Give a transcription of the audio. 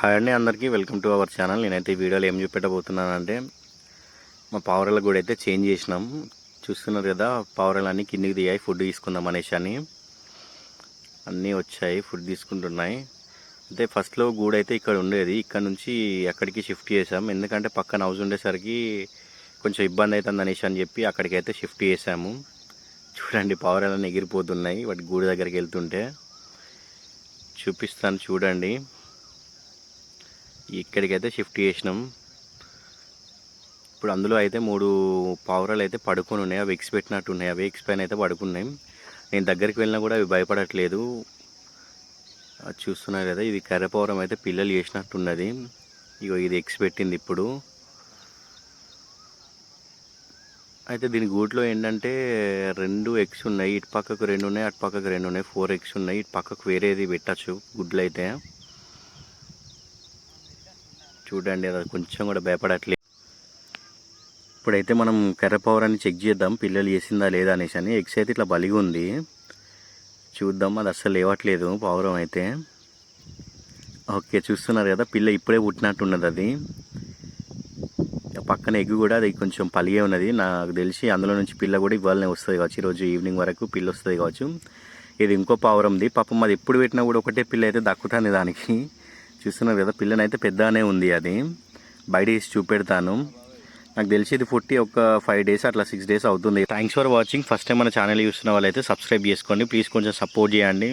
Hi అండి అందరికీ welcome to our channel. నేనైతే ఈ వీడియోలో ఏం చూపెట్టబోతున్నానంటే మా పావురాల కూడా అయితే చేంజ్ చేసినాం. చూస్తున్నారు కదా పావురాలు అన్నీ కిందికి దిగాయి ఫుడ్ తీసుకుందాం అనేసి అని. అన్నీ వచ్చాయి ఫుడ్ తీసుకుంటున్నాయి. అయితే ఫస్ట్లో గూడు అయితే ఇక్కడ ఉండేది ఇక్కడ నుంచి అక్కడికి షిఫ్ట్ చేసాం. ఎందుకంటే పక్కన హౌస్ ఉండేసరికి కొంచెం ఇబ్బంది అవుతుంది అనేసి అని చెప్పి అక్కడికైతే షిఫ్ట్ చేసాము. చూడండి పావురాలన్నీ ఎగిరిపోతున్నాయి వాటి గూడు దగ్గరికి వెళ్తుంటే. చూపిస్తాను చూడండి. ఇక్కడికైతే షిఫ్ట్ చేసినాం. ఇప్పుడు అందులో అయితే మూడు పావురాలు అయితే పడుకొని ఉన్నాయి. అవి ఎక్స్ పెట్టినట్టు ఉన్నాయి. అవి ఎక్స్ పైన అయితే పడుకున్నాయి. నేను దగ్గరికి వెళ్ళినా కూడా అవి భయపడట్లేదు. అది చూస్తున్నారు కదా ఇది కర్రపౌరం అయితే పిల్లలు చేసినట్టున్నది ఇగో ఇది ఎక్స్ పెట్టింది ఇప్పుడు. అయితే దీని గూట్లో ఏంటంటే రెండు ఎగ్స్ ఉన్నాయి. ఇటు పక్కకు రెండు ఉన్నాయి అటు పక్కకు రెండు ఉన్నాయి. ఫోర్ ఎగ్స్ ఉన్నాయి. ఇటు పక్కకు వేరేది పెట్టచ్చు. గుడ్లు అయితే. చూడండి అది కొంచెం కూడా భయపడట్లేదు ఇప్పుడైతే మనం కర్రపౌరాన్ని చెక్ చేద్దాం పిల్లలు చేసిందా లేదా అనేసి అని. ఎగ్స్ అయితే ఇట్లా బలిగి ఉంది. చూద్దాం అది అస్సలు లేవట్లేదు పావురం అయితే. ఓకే చూస్తున్నారు కదా పిల్ల ఇప్పుడే పుట్టినట్టున్నది అది. పక్కన ఎగ్ కూడా అది కొంచెం పలిగే ఉన్నది. నాకు తెలిసి అందులో నుంచి పిల్ల కూడా ఇవ్వాలనే వస్తుంది కావచ్చు. ఈరోజు ఈవినింగ్ వరకు పిల్ల వస్తుంది కావచ్చు. ఇది ఇంకో పావురంది. పాపం అది ఎప్పుడు పెట్టినా కూడా ఒకటే పిల్ల అయితే దక్కుతుంది దానికి. చూస్తున్నారు కదా పిల్లనైతే పెద్దగానే ఉంది అది. బయట వేసి చూపెడతాను. నాకు తెలిసి ఇది పుట్టి ఒక ఫైవ్ డేస్ అట్లా సిక్స్ డేస్ అవుతుంది. Thanks for watching first time మన ఛానల్ చూస్తున్న వాళ్ళైతే సబ్స్క్రైబ్ చేసుకోండి. ప్లీజ్ కొంచెం సపోర్ట్ చేయండి.